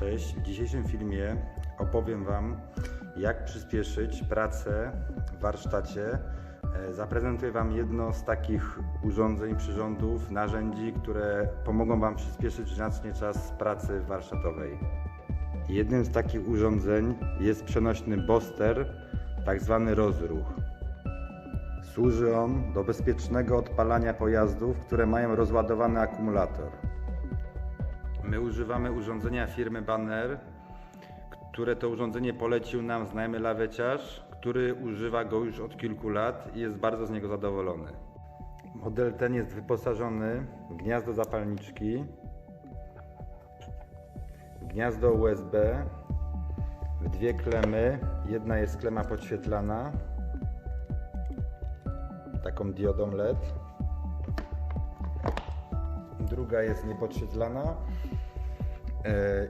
Cześć, w dzisiejszym filmie opowiem Wam, jak przyspieszyć pracę w warsztacie. E, Zaprezentuję Wam jedno z takich urządzeń, przyrządów, narzędzi, które pomogą Wam przyspieszyć znacznie czas pracy warsztatowej. Jednym z takich urządzeń jest przenośny Boster, tak zwany rozruch. Służy on do bezpiecznego odpalania pojazdów, które mają rozładowany akumulator. My używamy urządzenia firmy Banner, które to urządzenie polecił nam znajomy laweciarz, który używa go już od kilku lat i jest bardzo z niego zadowolony. Model ten jest wyposażony w gniazdo zapalniczki, gniazdo USB, w dwie klemy. Jedna jest klema podświetlana, taką diodą LED. Druga jest niepodświetlana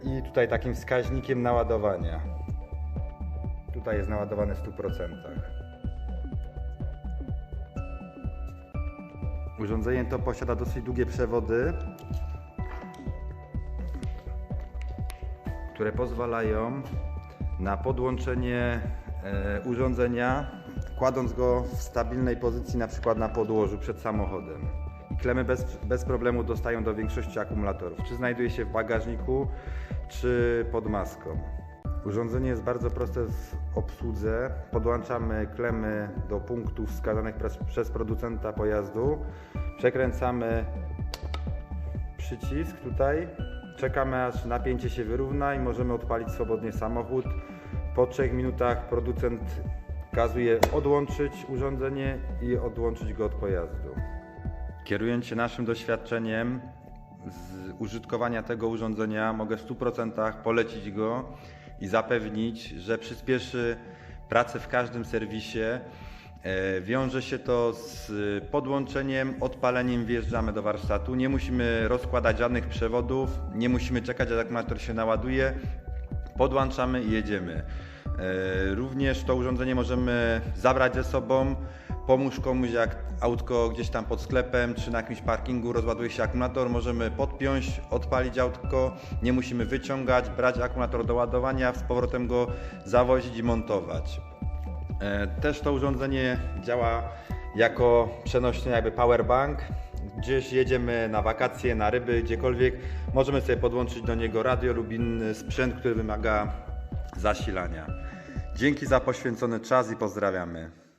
i tutaj takim wskaźnikiem naładowania. Tutaj jest naładowane w 100%. Urządzenie to posiada dosyć długie przewody, które pozwalają na podłączenie e, urządzenia, kładąc go w stabilnej pozycji, na przykład na podłożu przed samochodem. Klemy bez, bez problemu dostają do większości akumulatorów, czy znajduje się w bagażniku, czy pod maską. Urządzenie jest bardzo proste w obsłudze. Podłączamy klemy do punktów wskazanych przez producenta pojazdu. Przekręcamy przycisk tutaj. Czekamy aż napięcie się wyrówna i możemy odpalić swobodnie samochód. Po 3 minutach producent kazuje odłączyć urządzenie i odłączyć go od pojazdu. Kierując się naszym doświadczeniem z użytkowania tego urządzenia, mogę w 100% polecić go i zapewnić, że przyspieszy pracę w każdym serwisie. E, Wiąże się to z podłączeniem, odpaleniem, wjeżdżamy do warsztatu. Nie musimy rozkładać żadnych przewodów, nie musimy czekać, aż akumulator się naładuje. Podłączamy i jedziemy. E, Również to urządzenie możemy zabrać ze sobą, pomóż komuś, jak autko gdzieś tam pod sklepem czy na jakimś parkingu rozładuje się akumulator, możemy podpiąć, odpalić autko, nie musimy wyciągać, brać akumulator do ładowania, z powrotem go zawozić i montować. E, Też to urządzenie działa jako przenośny jakby powerbank. Gdzieś jedziemy na wakacje, na ryby, gdziekolwiek, możemy sobie podłączyć do niego radio lub inny sprzęt, który wymaga zasilania. Dzięki za poświęcony czas i pozdrawiamy.